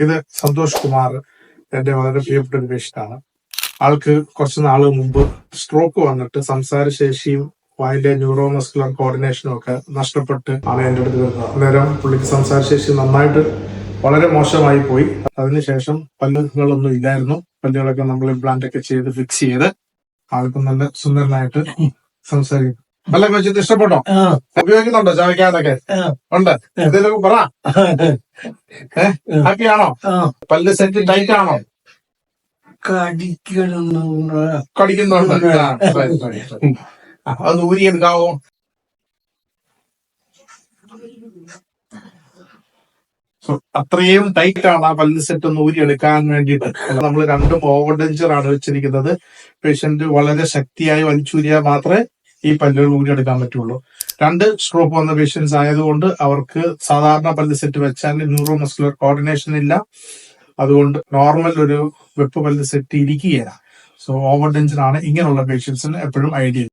ഇത് സന്തോഷ് കുമാർ എന്റെ വളരെ പ്രിയപ്പെട്ട ഒരു പേഷ്യന്റാണ് ആൾക്ക് കുറച്ച് നാൾ മുമ്പ് സ്ട്രോക്ക് വന്നിട്ട് സംസാരശേഷിയും വായിലെ ന്യൂറോമസ്കുലർ കോർഡിനേഷനും ഒക്കെ നഷ്ടപ്പെട്ട് ആണ് എന്റെ അടുത്ത് വരുന്നത്. അന്നേരം പുള്ളിക്ക് സംസാരശേഷി നന്നായിട്ട് വളരെ മോശമായി പോയി. അതിനുശേഷം പല്ലുകളൊന്നും ഇല്ലായിരുന്നു. പല്ലുകളൊക്കെ നമ്മൾ ഇംപ്ലാന്റ് ഒക്കെ ചെയ്ത് ഫിക്സ് ചെയ്ത് ആൾക്കും നല്ല സുന്ദരനായിട്ട് സംസാരിക്കും. പല്ലൊക്കെ വെച്ചിട്ട് ഇഷ്ടപ്പെട്ടോ? ഉപയോഗിക്കുന്നുണ്ടോ? ചവയ്ക്കാനൊക്കെ ഉണ്ട്. എന്തെങ്കിലും പറ. ഹാപ്പിയാണോ? ആ. പല്ല് സെറ്റ് ടൈറ്റ് ആണോ കടിക്കുന്നുണ്ട്. അത് ഊരിയെടുക്കാവോ അത്രയും ടൈറ്റ് ആണ് ആ പല്ല് സെറ്റ് ഒന്ന് ഊരിയെടുക്കാൻ വേണ്ടിയിട്ട്. നമ്മൾ രണ്ടും ഓവർ ഡെഞ്ചർ ആണ് വെച്ചിരിക്കുന്നത്. പേഷ്യന്റ് വളരെ ശക്തിയായി വലിച്ചൂരിയാൽ മാത്രമേ ഈ പല്ലുകൾ ഊരിയെടുക്കാൻ പറ്റുള്ളൂ. രണ്ട് സ്ട്രോക്ക് വന്ന പേഷ്യൻസ് ആയതുകൊണ്ട് അവർക്ക് സാധാരണ പല്ല് സെറ്റ് വെച്ചാൽ ന്യൂറോ മസ്കുലർ കോർഡിനേഷൻ ഇല്ല. അതുകൊണ്ട് നോർമൽ ഒരു വെപ്പ് പല്ല് സെറ്റ് ഇരിക്കുകയില്ല. സോ ഓവർ ടെൻഷൻ ആണ് ഇങ്ങനെയുള്ള പേഷ്യൻസിന് എപ്പോഴും ഐഡിയ